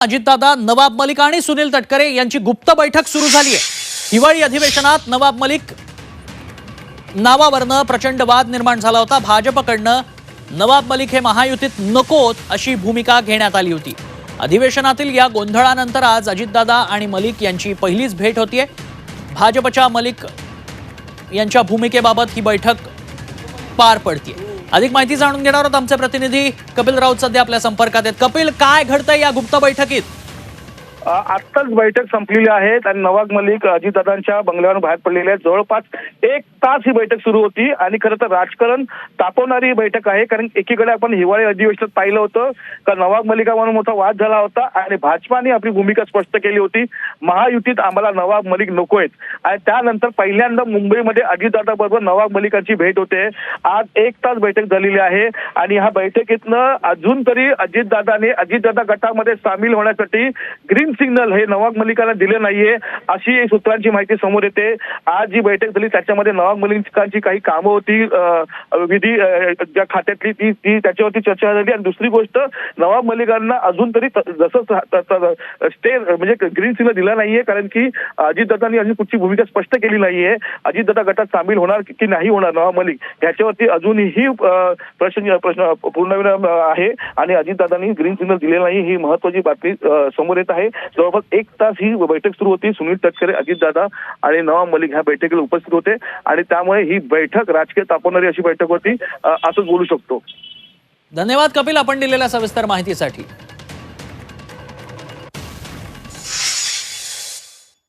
अजितदादा नवाब मलिक आणि सुनील तटकरे यांची गुप्त बैठक सुरू झाली आहे. हिवाळी अधिवेशनात नवाब मलिक नावावरनं प्रचंड वाद निर्माण झाला होता. भाजपकडनं नवाब मलिक हे महायुतीत नकोत अशी भूमिका घेण्यात आली होती. अधिवेशनातील या गोंधळानंतर आज अजितदादा आणि मलिक यांची पहिलीच भेट होतीये. भाजपच्या मलिक यांच्या भूमिकेबाबत ही बैठक पार पडतीये. अधिक माहिती जाणून घेणार आहोत आमचे प्रतिनिधी कपिल राऊत सध्या आपल्या संपर्कात आहेत. कपिल काय घडतंय या गुप्त बैठकीत? आत्ताच बैठक संपलेली आहे आणि नवाब मलिक अजितदादांच्या बंगल्यावर बाहेर पडलेले आहेत. जवळपास एक तास ही बैठक सुरू होती आणि खरं तर राजकारण तापवणारी ही बैठक आहे कारण एकीकडे आपण हिवाळी अधिवेशनात पाहिलं होतं का नवाब मलिकावर मोठा वाद झाला होता आणि भाजपाने आपली भूमिका स्पष्ट केली होती. महायुतीत आम्हाला नवाब मलिक नको आहेत आणि त्यानंतर पहिल्यांदा मुंबईमध्ये अजितदादा बरोबर नवाब मलिकांची भेट होते. आज एक तास बैठक झालेली आहे आणि ह्या बैठकीतनं अजून तरी अजितदादाने अजितदादा गटामध्ये सामील होण्यासाठी ग्रीन ग्रीन सिग्नल हे नवाब मलिकाला दिले नाहीये अशी सूत्रांची माहिती समोर येते. आज जी बैठक झाली त्याच्यामध्ये नवाब मलिकांची काही कामं होती विधी ज्या खात्यातली ती ती त्याच्यावरती चर्चा झाली. आणि दुसरी गोष्ट नवाब मलिकांना अजून तरी जसं स्टे म्हणजे ग्रीन सिग्नल दिला नाहीये कारण की अजितदादांनी अजून कुठची भूमिका स्पष्ट केली नाहीये. अजितदादा गटात सामील होणार की नाही होणार नवाब मलिक? याच्यावरती अजूनही प्रश्न प्रश्न पूर्णविराम आहे. आणि अजितदादांनी ग्रीन सिग्नल दिले नाही ही महत्वाची बातमी समोर येत आहे. जवळपास एक तास ही बैठक सुरू होती. सुनील तटकरे अजितदादा आणि नवाब मलिक ह्या बैठकीला उपस्थित होते. आणि त्यामुळे ही बैठक राजकीय तापवणारी अशी बैठक होती. असंच बोलू शकतो. धन्यवाद कपिल आपण दिलेल्या सविस्तर माहितीसाठी.